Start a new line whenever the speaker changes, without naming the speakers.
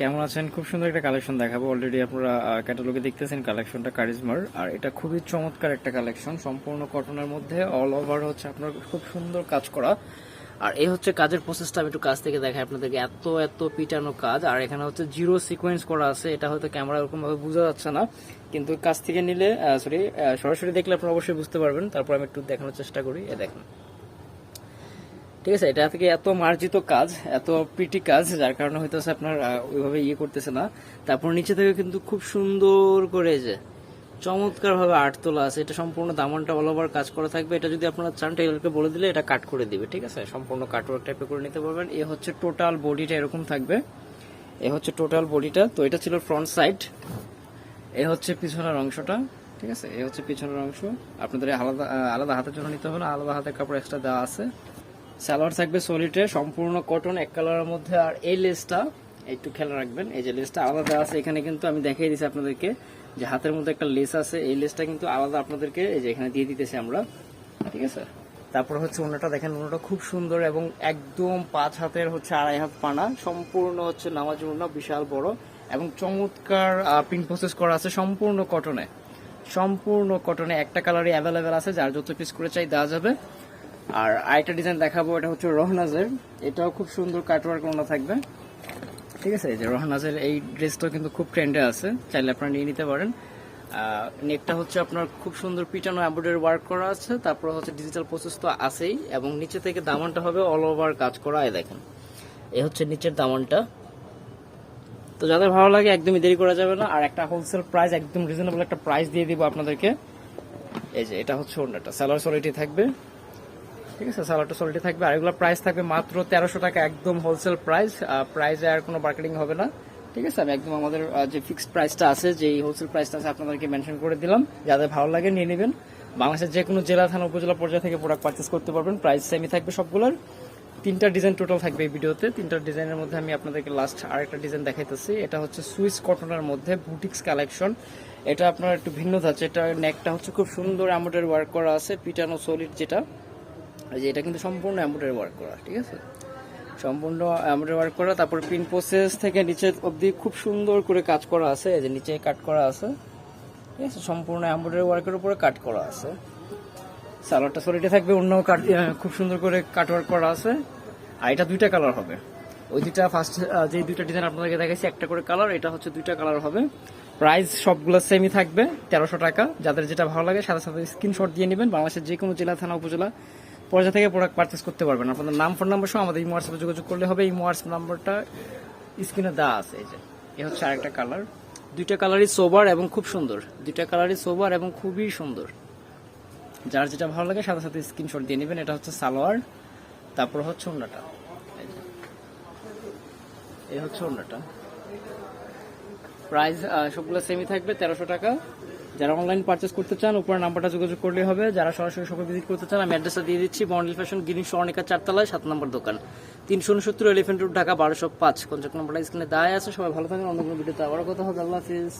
কেমন আছেন? খুব সুন্দর একটা কালেকশন দেখাবো। অলরেডি আপনারা আর এটা খুবই চমৎকার একটা কালেকশন। সম্পূর্ণ খুব সুন্দর কাজ করা। আর এই হচ্ছে কাজের আমি একটু কাজ থেকে দেখাই এত এত পিটানো কাজ। আর এখানে হচ্ছে জিরো সিকোয়েন্স করা আছে। এটা হয়তো ক্যামেরা ওরকম ভাবে বোঝা যাচ্ছে না। কিন্তু কাজ থেকে নিলে সরি সরাসরি দেখলে আপনারা অবশ্যই বুঝতে পারবেন। তারপর আমি একটু দেখানোর চেষ্টা করি। দেখেন। ঠিক আছে, এটা থেকে এত মার্জিত কাজ, এত প্রিটি কাজ, যার কারণে হয়তো আপনার ওইভাবে ইয়ে করতেছে না। তারপর নিচে থেকে কিন্তু খুব সুন্দর করে যে চমৎকার ভাবে আর্ট তোলা আছে, এটা সম্পূর্ণ দামনটা অল ওভার কাজ করা থাকবে। এটা যদি আপনারা চান, টেইলরকে বলে দিলে এটা কাট করে দিবে, ঠিক আছে? সম্পূর্ণ কাটওয়ার্ক টাইপে করে নিতে পারবেন। এ হচ্ছে টোটাল বডিটা এরকম থাকবে। এ হচ্ছে টোটাল বডিটা তো এটা ছিল ফ্রন্ট সাইড এ হচ্ছে পিছনের অংশটা, ঠিক আছে? এ হচ্ছে পিছনের অংশ। আপনাদের আলাদা আলাদা হাতের জন্য নিতে হবে না, আলাদা হাতের কাপড় এক্সট্রা দেওয়া আছে। সালোয়ার থাকবে সলিটে সম্পূর্ণ কটন এক কালারের মধ্যে, আর এই লেসটা একটু খেয়াল রাখবেন, এই যে লেসটা আলাদা আছে, এখানে কিন্তু আমি দেখিয়ে দিচ্ছি আপনাদেরকে যে হাতের মধ্যে একটা লেস আছে, এই লেসটা কিন্তু আলাদা আপনাদেরকে এই যে এখানে দিয়ে দিতেছি আমরা, ঠিক আছে? তারপর হচ্ছে অন্যটা দেখেন অন্যটা খুব সুন্দর এবং একদম পাঁচ হাতের হচ্ছে আড়াই হাত পানা, সম্পূর্ণ হচ্ছে নামাজ ওড়না বিশাল বড় এবং চমৎকার প্রিন্ট প্রসেস করা আছে সম্পূর্ণ কটনে সম্পূর্ণ কটনে একটা কালারই অ্যাভেলেবেল আছে, যার যত পিস করে চাই দেওয়া যাবে। আর আরেকটা ডিজাইন দেখাবো, এটা হচ্ছে রহনাজের। এটাও খুব সুন্দর কাটওয়ার্ক ওনা থাকবে। ঠিক আছে যে রহনাজের এই ড্রেসটাও কিন্তু খুব ট্রেন্ডে আছে, চাইলে আপনারা নিয়ে নিতে পারেন। নেকটা হচ্ছে আপনার খুব সুন্দর পিটানো এম্ব্রয়ডারি ওয়ার্ক করা আছে, তারপর হচ্ছে ডিজিটাল প্রসেস তো আছেই, এবং নিচে থেকে দামানটা হবে অল ওভার কাজ করা, এই দেখেন। এ হচ্ছে নিচের দামানটা। তো যাদের ভালো লাগে, একদমই দেরি করা যাবে না, আর একটা হোলসেল প্রাইস একদম রিজনেবল একটা প্রাইস দিয়ে দিব আপনাদেরকে। এই যে, এটা হচ্ছে অন্যটা স্যালার সলিটি থাকবে। ঠিক আছে স্যালাডটা সলিটি থাকবে। আর এগুলো প্রাইস থাকবে মাত্র তেরোশো টাকা, একদম হোলসেল প্রাইস প্রাইসে আর কোনো মার্কেটিং হবে না। ঠিক আছে, আমি একদম আমাদের যে ফিক্সড প্রাইসটা আছে যে হোলসেল প্রাইসটা আছে, আপনাদেরকে মেনশন করে দিলাম। যাদের ভালো লাগে নিয়ে নেবেন। বাংলাদেশের যে কোনো জেলা, থানা, উপজেলা পর্যায়ে থেকে প্রোডাক্ট পারচেস করতে পারবেন। প্রাইস সেমই থাকবে সবগুলোর। তিনটা ডিজাইন টোটাল থাকবে এই ভিডিওতে। তিনটা ডিজাইনের মধ্যে আমি আপনাদেরকে লাস্ট আরেকটা ডিজাইন দেখাইতেছি। এটা হচ্ছে সুইস কটনের মধ্যে বুটিক্স কালেকশন এটা আপনার একটু ভিন্ন থাকছে এটা নেকটা হচ্ছে খুব সুন্দর এমব্রয়ডারি ওয়ার্ক করা আছে, পিটানো সলিড যেটা। যে এটা কিন্তু সম্পূর্ণ এমব্রয়ডারি ওয়ার্ক করা, ঠিক আছে? সম্পূর্ণ এমব্রয়ডারি ওয়ার্ক করা, তারপর প্রিন্ট প্রসেস থেকে নিচে অবধি খুব সুন্দর করে কাজ করা আছে, এই যে নিচে কাট করা আছে, ঠিক আছে? সম্পূর্ণ এমব্রয়ডারি ওয়ার্কের উপরে কাট করা আছে। সালোয়ারটা সলিডে থাকবে অন্য কাট খুব সুন্দর করে কাট ওয়ার্ক করা আছে। আর এটা দুইটা কালার হবে। ওই দুইটা ফার্স্ট যে দুইটা ডিজাইন আপনাদেরকে দেখাইছি, একটা করে কালার এটা হচ্ছে দুইটা কালার হবে। প্রাইস সবগুলো সেমই থাকবে, তেরোশো টাকা। যাদের যেটা ভালো লাগে, সাথে সাথে স্ক্রিনশট দিয়ে নেবেন। বাংলাদেশের যে কোনো জেলা, থানা, উপজেলা পর্যায়ে থেকে প্রোডাক্ট পারচেস করতে পারবেন। আপনাদের নাম ফোন নাম্বার সহ আমাদের এই হোয়াটসঅ্যাপে যোগাযোগ করলে হবে। এই হোয়াটসঅ্যাপ নাম্বারটা স্ক্রিনে দেওয়া আছে এই যে। এ হচ্ছে আরেকটা কালার দুইটা কালারই সোবার এবং খুব সুন্দর। দুইটা কালারই সোবার এবং খুবই সুন্দর। যার যেটা ভালো লাগে সাথে সাথে স্ক্রিনশট দিয়ে নেবেন। এটা হচ্ছে সালোয়ার। তারপর হচ্ছে অন্যটা এই হচ্ছে অন্যটা প্রাইস সবগুলো সেমই থাকবে তেরোশো টাকা। যারা অনলাইন পার্চেস করতে চান উপরে নাম্বারটা যোগাযোগ করলে হবে। যারা সরাসরি শপে ভিজিট করতে চান, আমি অ্যাড্রেসটা দিয়ে দিচ্ছি। বন্ডেল ফ্যাশন গিরিং স্বর্ণিকা চারতলায়, সাত নম্বর দোকান। তিনশো উনসত্তর এলিফেন্ট রোড ঢাকা, বারোশো পাঁচ। কন্ট্যাক্ট নাম্বারটা স্ক্রিনে দায় আছে। সবাই ভালো থাকেন অন্য কোনো ভিডিওতে আবার কথা হবে। আল্লাহ হাফিজ।